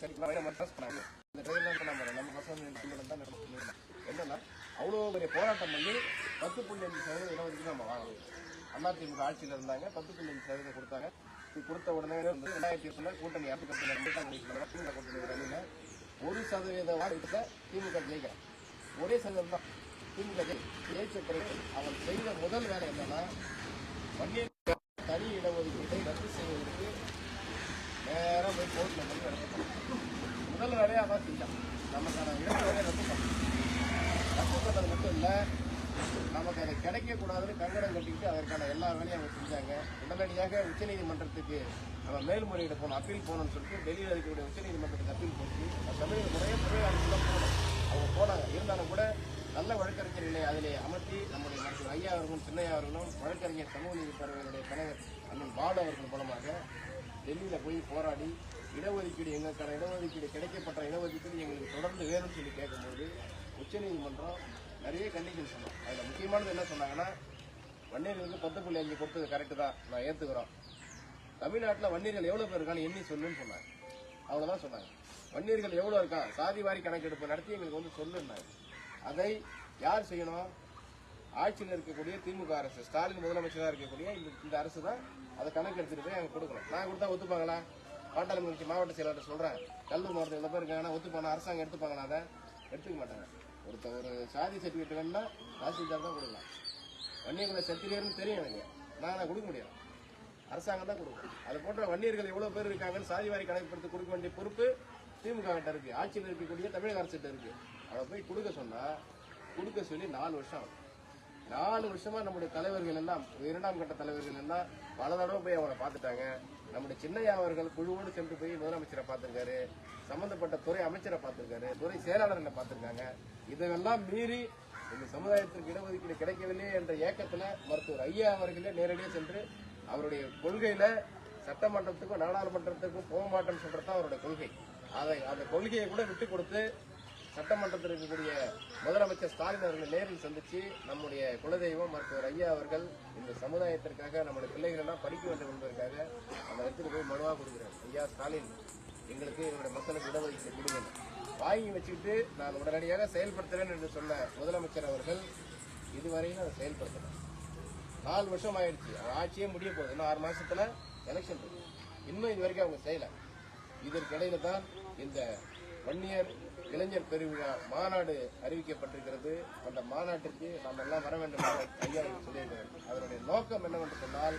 சரி மட்டும் பண்ணாங்க இந்த ட்ரெயின்லாம் பண்ண மாதிரி நம்ம பசங்க தான் நடந்து என்னன்னா அவ்வளோ பெரிய போராட்டம் பண்ணி பத்து புள்ளி அஞ்சு சதவீதம் இடஒதுக்கீடு நம்ம வாங்கணும் அதிமுக ஆட்சியில் இருந்தாங்க பத்து புள்ளி அஞ்சு சதவீதம் கொடுத்தாங்க இது கொடுத்த உடனே வந்து ரெண்டாயிரத்தி எட்டுல கூட்டணி அரசுக்கட்சியில் திமுக கூட்டணி அணியில ஒரு சதவீத வாக்கு திமுக ஜெயிக்கிறேன் ஒரே சதவீதம் தான் திமுக ஜெயிச்ச பிறகு அவன் செய்த முதல் வேலை என்னன்னா வன்னியர் தனி இடஒதுக்கீட்டை நேரம் போய் முதல் வேலையை அதான் செஞ்சான் நமக்கான இரண்டு வேலையை ரத்து பண்ணணும் ரத்து பண்ணது மட்டும் இல்லை நமக்கு அது கிடைக்கக்கூடாதுன்னு கங்கணம் கட்டிக்கிட்டு அதற்கான எல்லா வேலையும் அவங்க செஞ்சாங்க. உடனடியாக உச்சநீதிமன்றத்துக்கு நம்ம மேல்முறையீடு போனோம் அப்பீல் போகணும்னு சொல்லிட்டு டெல்லியில் இருக்கக்கூடிய உச்சநீதிமன்றத்துக்கு அப்பீல் போச்சு தமிழக முறையே முறையே அரசு போகணும். அவங்க போனாங்க. இருந்தாலும் கூட நல்ல வழக்கறிஞர்களை அதிலே அமர்த்தி நம்முடைய மருத்துவர் ஐயா அவர்களும் சின்னையா அவர்களும் வழக்கறிஞர் சமூக நீதி பேரவையினுடைய தலைவர் அண்ணன் பாலு அவர்கள் மூலமாக டெல்லியில் போய் போராடி இடஒதுக்கீடு எங்களுக்கான இடஒதுக்கீடு கிடைக்கப்பட்ட இடஒதுக்கீடு எங்களுக்கு தொடர்ந்து வேணும்னு சொல்லி கேட்கும்போது உச்சநீதிமன்றம் நிறைய கண்டிஷன் சொன்னோம். அதில் முக்கியமானது என்ன சொன்னாங்கன்னா வன்னியர்களுக்கு பத்து புள்ளி அஞ்சு கொடுத்தது கரெக்டு தான். நான் ஏற்றுக்கிறோம் தமிழ்நாட்டில் வன்னியர்கள் எவ்வளோ பேர் இருக்கான்னு எண்ணி சொல்லுன்னு சொன்னாங்க. அவ்வளோதான் சொன்னாங்க. வன்னியர்கள் எவ்வளோ இருக்கான்? சாதி வாரி கணக்கெடுப்பு நடத்தி எங்களுக்கு வந்து சொல்லுன்னாங்க அதை யார் செய்யணும்? ஆட்சியில் இருக்கக்கூடிய திமுக அரசு ஸ்டாலின் முதலமைச்சராக இருக்கக்கூடிய இந்த அரசு தான் அதை கணக்கு எடுத்துட்டு போய் அங்கே கொடுக்கணும். நான் கொடுத்தா ஒத்துப்பாங்களா? பாட்டாளி முயற்சி மாவட்ட செயலாளர் சொல்கிறேன் கல்லூர் மாவட்டத்தில் எவ்வளோ பேர் இருக்காங்கன்னா ஒத்துப்பாங்க அரசாங்கம் எடுத்துப்பாங்களா அதை? எடுத்துக்க மாட்டாங்க. ஒருத்த ஒரு சாதி சர்டிஃபிகேட் வேணும்னா தாசில்தார் தான் கொடுக்கலாம். வன்னியர்களை சத்திரியர்னு தெரியும் எனக்கு. நான் அதை கொடுக்க முடியாது. அரசாங்கம் தான் கொடுக்கும். அது போன்ற வன்னியர்கள் எவ்வளோ பேர் இருக்காங்கன்னு சாதிவாரி கணக்குப்படுத்தி கொடுக்க வேண்டிய பொறுப்பு திமுக கிட்ட இருக்கு. ஆட்சியில் இருக்கக்கூடிய தமிழக அரசு கிட்ட இருக்கு. அதை போய் கொடுக்க சொன்னா கொடுக்க சொல்லி நாலு வருஷம் ஆகும். நாலு வருஷமா நம்முடைய தலைவர்கள் எல்லாம் இரண்டாம் கட்ட தலைவர்கள் எல்லாம் பல தடவை போய் அவரை பார்த்துட்டாங்க. நம்முடைய சின்னையா அவர்கள் குழுவோடு சென்று போய் முதலமைச்சரை பார்த்திருக்காரு. சம்பந்தப்பட்ட துறை அமைச்சரை பார்த்திருக்காரு. துறை செயலாளர்களை பார்த்திருக்காங்க. இதெல்லாம் மீறி இந்த சமுதாயத்திற்கு இடஒதுக்கீடு கிடைக்கவில்லையே என்ற ஏக்கத்துல மருத்துவர் ஐயா அவர்களே நேரடியாக சென்று அவருடைய கொள்கையில சட்டமன்றத்துக்கும் நாடாளுமன்றத்துக்கும் போக மாட்டேன்னு சொல்றதுதான் அவருடைய கொள்கை. அதை அந்த கொள்கையை கூட விட்டு கொடுத்து சட்டமன்றத்தில் இருக்கக்கூடிய முதலமைச்சர் ஸ்டாலின் அவர்களை நேரில் சந்திச்சு நம்முடைய குலதெய்வம் மருத்துவர் ஐயா அவர்கள் இந்த சமுதாயத்திற்காக நம்முடைய பிள்ளைகளெல்லாம் படிக்க வேண்டும் என்பதற்காக அந்த இடத்துக்கு போய் மனுவாக கொடுக்குறேன் ஐயா ஸ்டாலின் எங்களுக்கு எங்களுடைய மக்களுக்கு இடஒதுக்கீடு கொடுங்க. வாங்கி வச்சுக்கிட்டு நான் உடனடியாக செயல்படுத்துகிறேன் என்று சொன்ன முதலமைச்சர் அவர்கள் இதுவரையும் அதை செயல்படுத்தல. நாலு வருஷம் ஆயிடுச்சு. ஆட்சியே முடிய போகுது. இன்னும் ஆறு மாசத்துல எலெக்ஷன் இருக்கு. இன்னும் இது வரைக்கும் அவங்க செய்யல. இதற்கிடையில தான் இந்த வன்னியர் இளைஞர் பெருவிழா மாநாடு அறிவிக்கப்பட்டிருக்கிறது. அந்த மாநாட்டிற்கு நாம் எல்லாம் வர வேண்டும் என்று ஐயா சொல்லியிருக்கிறார். அதனுடைய நோக்கம் என்னவென்று சொன்னால்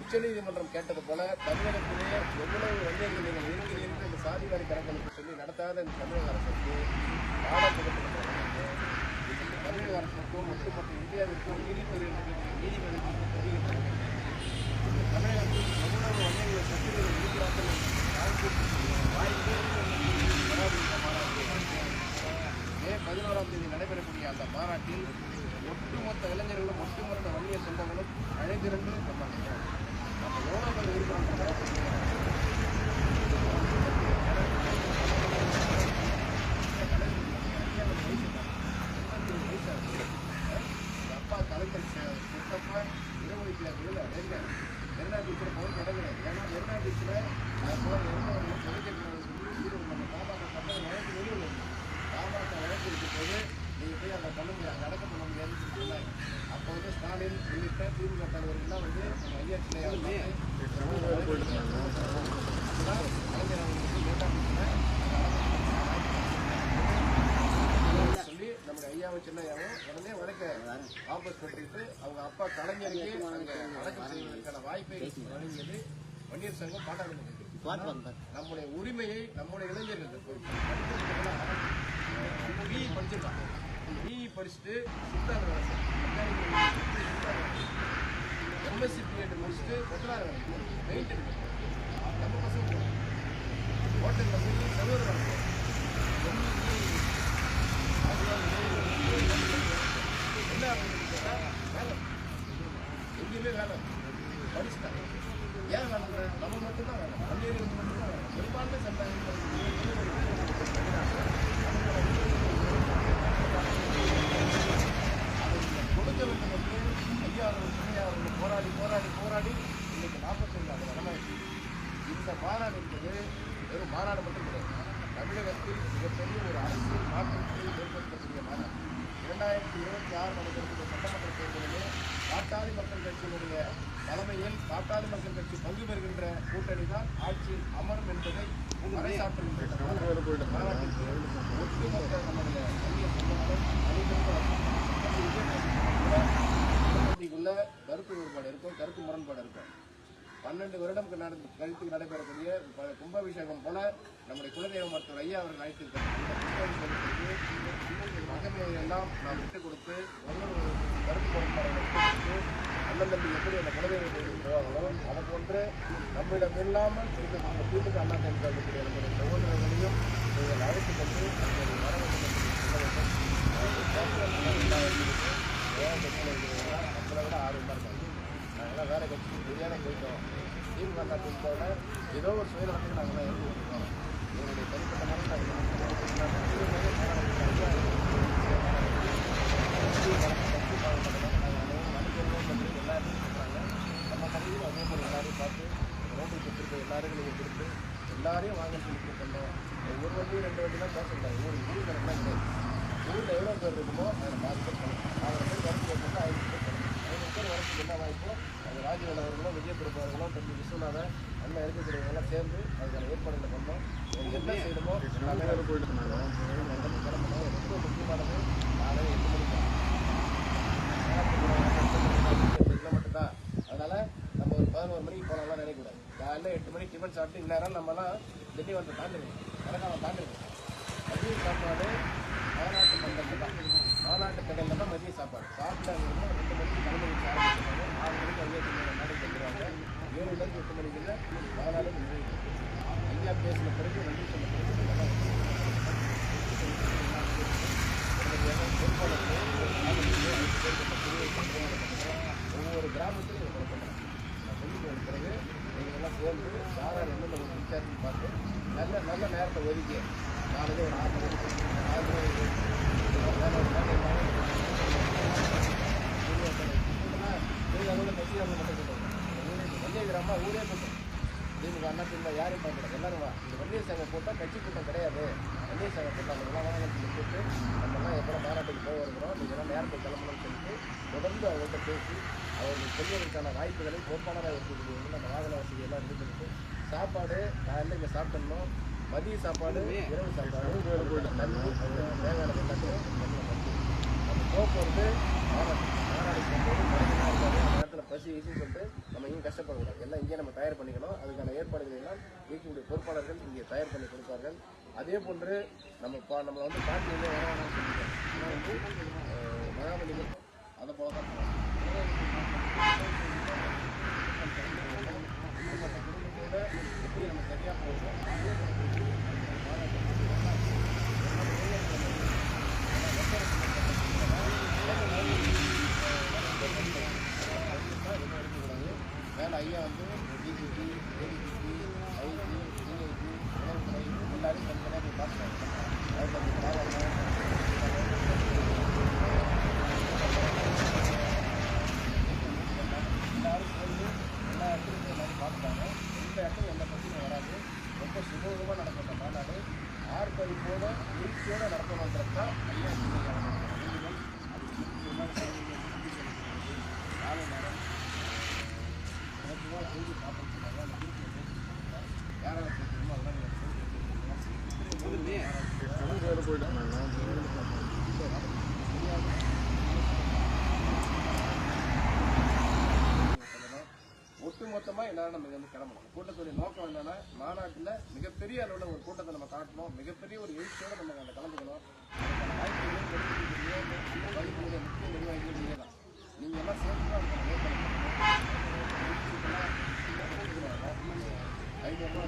உச்சநீதிமன்றம் கேட்டது போல தமிழகத்திலே எவ்வளவு இளைஞர்கள் நீங்கள் இருக்கிறீர்கள் என்று சாதிவாரி கணக்கெடுப்பு சொல்லி நடத்தாத இந்த தமிழக அரசுக்கு தமிழக அரசுக்கும் ஒட்டுமொத்த இந்தியாவிற்கும் நீதிபதி நீதிபதிக்கும் தெரிவிக்கிறது இந்த தமிழகத்தில் எவ்வளவு வன்னியர்கள் சக்திகள் இருக்கிறார்கள் மே பதினோராம் தேதி நடைபெறக்கூடிய அந்த மாநாட்டில் ஒட்டுமொத்த இளைஞர்களும் ஒட்டுமொத்த வன்னிய சொந்தங்களும் அழைத்திருந்து சொன்னாங்க நம்ம எவ்வளவு பேர் இருக்கிறோம் அப்பா கலைஞர் சுத்தப்ப இடஒதுக்கீடு விடல எங்க மெரினா பீச்சில் போய் தொடங்கல ஏன்னா மெரினா பீச்சில் பாபாக்க பக்கம் வழக்கு வெளியில் பாபாக்க வழக்கு இருக்கும் போது நீங்கள் போய் அதை பண்ண முடியாது அடக்க பண்ண முடியாதுன்னு சொல்லி சொன்னாங்க அப்போ வந்து ஸ்டாலின் உள்ளிட்ட திமுக தலைவர்கள்லாம் வந்து நம்ம ஐயா சின்னையா கலைஞர் அவர்களுக்கு மெரினா பீச்சில் சொல்லி நம்முடைய ஐயாவும் சின்னையாவும் உடனே வழக்க வாபஸ் பெற்றுட்டு அவங்க அப்பா கலைஞருக்கு அங்க அடக்கம் செய்வதற்கான வாய்ப்பை வழங்கியது வன்னியர் சங்கம் பாட்டாளி நம்முடைய உரிமையை நம்முடைய இளைஞர்கள் பிஇ படிச்சிருக்கான் பிஇ படிச்சுட்டு சித்தாந்த வேலை எம்எஸ்சி பிஎட் முடிச்சுட்டு கொத்தனார் வேலை நம்ம பசங்க ஹோட்டலில் போய் செலவு வேலை என்ன எங்கேயுமே வேலை படிச்சுட்டாங்க ஏன் வேலை நம்ம மட்டும்தான் வேலை பள்ளியில் மட்டும்தான் வேலை பெரும்பான்மை சட்டம் கொடுக்க வேண்டும் என்று ஐயா அவர்கள் சின்னையா அவர்கள் போராடி போராடி போராடி இன்னைக்கு நாற்பத்தி ரெண்டாவது வரலாறு இந்த மாநாடு என்பது வெறும் மாநாடு மட்டும் கிடையாது தமிழகத்தில் மிகப்பெரிய ஒரு அரசியல் மாற்றத்தை ஏற்படுத்தக்கூடிய மாநாடு இரண்டாயிரத்தி இருபத்தி ஆறு நடைபெறக்கூடிய சட்டமன்ற தேர்தலிலே பாட்டாளி மக்கள் கட்சியினுடைய தலைமையில் பாட்டாளி மக்கள் கட்சி பங்கு பெறுகின்ற கூட்டணி தான் ஆட்சியில் அமரும் என்பதை பறைசாற்றுகின்ற ஒட்டுமொத்த நம்முடைய இந்திய சமூகம் அனைவருக்குள்ள வேறுபாடு இருக்கும் கருத்து முரண்பாடு இருக்கும். பன்னெண்டு வருடம் நடந்து கழித்து நடைபெறக்கூடிய கும்பாபிஷேகம் போல நம்முடைய குலதெய்வ மருத்துவர் ஐயா அவர்கள் அழைத்திருக்கிறார். மகமையை எல்லாம் நாம் விட்டுக் கொடுத்து ஒவ்வொரு கருத்து கொடுத்து அண்ணன் எப்படி அந்த குலதெய்வ கோயிலுக்கு அதை போன்று நம்மிடம் இல்லாமல் இருக்கக்கூடிய திமுக அண்ணா திமுக இருக்கக்கூடிய நம்முடைய சகோதரர்களையும் நீங்கள் அழைத்துக் கொண்டு நம்முடைய வர வேண்டும். விட ஆர்வமாக இருக்காங்க நாங்களாம் வேலை கட்சிக்கு தெரியாத போயிட்டோம் திமுக அண்ணா திமுகவில் ஏதோ ஒரு சுயநலத்துக்கு நாங்களாம் இருந்து கொடுத்தோம். எங்களுடைய தனிப்பட்ட முறையில் எல்லாரையும் பார்த்து ரோட்டு கொடுத்துருக்க எல்லாரும் நீங்கள் கொடுத்து எல்லாரையும் வாங்க சொல்லி கூப்பிடணும் ஒரு வண்டி ரெண்டு வண்டிலாம் பேசக்கூடாது ஒரு வீடு கணக்கெலாம் ஊரில் எவ்வளோ பேர் இருக்குமோ அதை பாதி வரதுக்கு என்ன வாய்ப்போ அது ராஜவேல் அவர்களும் விஜயபுரம் அவர்களும் தம்பி விஸ்வநாதன் அண்ணன் இருக்கக்கூடியவங்களாம் சேர்ந்து அதுக்கான ஏற்பாடுகளை பண்ணோம். என்ன செய்யணுமோ எல்லாமே போயிட்டு கிளம்பணும் ரொம்ப முக்கியமானது. காலை எட்டு மணிக்கு மட்டும்தான். அதனால நம்ம ஒரு பதினோரு மணிக்கு போனாலாம் நினைக்கக்கூடாது. காலையில் எட்டு மணிக்கு டிஃபன் சாப்பிட்டு இந்நேரம் நம்மலாம் திண்டிவனத்தை தாண்டிடுவோம். கரகாலம் தாண்டிடுவோம். மதிய சாப்பாடு மாநாட்டு மண்டலத்தில் தான். மாநாட்டு கடையில் தான் மதிய சாப்பாடு. சாப்பிட்டாங்க அங்கே இருந்து ரெண்டு மணிக்கு கிளம்பி வச்சு ஆரம்பிச்சிருவாங்க ஆறு மணிக்கு ஐயா திங்க நாளைக்கு வந்துடுவாங்க ஏழுலேருந்து எட்டு மணிக்குள்ள ஐயா பேசின பிறகு நன்றி சொன்ன பிறகு ஒவ்வொரு கிராமத்திலும் சொல்லிட்டு பிறகு நீங்கள் எல்லாம் சேர்ந்து யாரார் எந்தெந்த ஒரு பார்த்து நல்ல நல்ல நேரத்தை ஒதுக்கி நாலு ஒரு ஆறு மணிக்கு ஆறு மணிக்கு வேலை ஒரு வேலை இல்லாமல் நீங்கள் அதோட கட்சியாக மட்டும் சொல்லுங்கள் வண்டிய கிராம ஊரே கூட்டம் திமுக அண்ணா திமுக யாரையும் பார்க்கல எல்லாரும் வா இந்த வண்டிய சங்கம் போட்டால் கட்சி கூட்டம் கிடையாது வண்டிய சங்க கூட்டம் அவங்களாம் வாங்க சொல்லி கூப்பிட்டு நம்மலாம் மாநாட்டுக்கு போக வருகிறோம் நீங்கள் நேரத்தை கிளம்பணும்னு சொல்லிட்டு தொடர்ந்து அவங்கள்ட்ட பேசி அவர்கள் சொல்வதற்கான வாய்ப்புகளை பொறுப்பானதாக இருக்கக்கூடியவங்க நம்ம வாகன வசதி எல்லாம் ரெடி சாப்பாடு காலையில் இங்கே சாப்பிட்டோம் மதிய சாப்பாடு இரவு சாப்பாடு தண்ணி தேவையான தண்ணி அந்த போக்குவரத்து மாநாடு மாநாடுக்கு போகும்போது மழையெல்லாம் இருக்காது. பசி ஈஸி சொல்லிட்டு நம்ம இங்கே கஷ்டப்படக்கூடாது எல்லாம் இங்கே நம்ம தயார் பண்ணிக்கணும். அதுக்கான ஏற்பாடுகளை எல்லாம் இயக்கக்கூடிய பொறுப்பாளர்கள் இங்கே தயார் பண்ணி கொடுப்பார்கள். அதே போன்று நம்ம பா நம்ம வந்து பாட்டியிலே வர வேணாம்னு சொல்லிட்டோம் வந்து அஹ், அதை போல தான் குடும்பத்தோட எப்படி நம்ம சரியாக போகிறோம் ஐயா வந்து டிஜிபி ஏடிஜிபி ஐஜி டிஐஜி உணவுத்துறை எல்லாரையும் தனித்தனியாக போய் பார்த்துட்டாங்க அதில் அந்த பாவம் எல்லாரும் சேர்ந்து எல்லா இடத்துலையும் போய் எல்லாரும் பார்த்துட்டாங்க எந்த இடத்துல எந்த பிரச்சனையும் வராது ரொம்ப சுமூகமாக நடக்கிற மாநாடு ஆர்ப்பரிப்போட எழுச்சியோட நடக்கணுன்றது தான் ஐயா காலை நேரம் நேற்றுதான் செய்தி பார்த்துட்டு அந்த குரூப்பில் போட்டுருக்காங்க யாரால பேசணுமோ அதெல்லாம் நீங்கள் ஒட்டுமொத்தமாக எல்லாரும் நம்ம வந்து கிளம்பணும். கூட்டத்துடைய நோக்கம் என்னன்னா மாநாட்டில் மிகப்பெரிய அளவில் ஒரு கூட்டத்தை நம்ம காட்டணும். மிகப்பெரிய ஒரு எழுச்சியோட நம்ம அதை கலந்துக்கணும் அதுக்கான வாய்ப்புகளை கொடுக்கக்கூடிய வழிமுறை முக்கிய நிர்வாகிகள் நீங்கள் தான். நீங்கள் எல்லாம் சேர்ந்து தான் அதுக்கான ஏற்பாடு ஐநூறுரூவா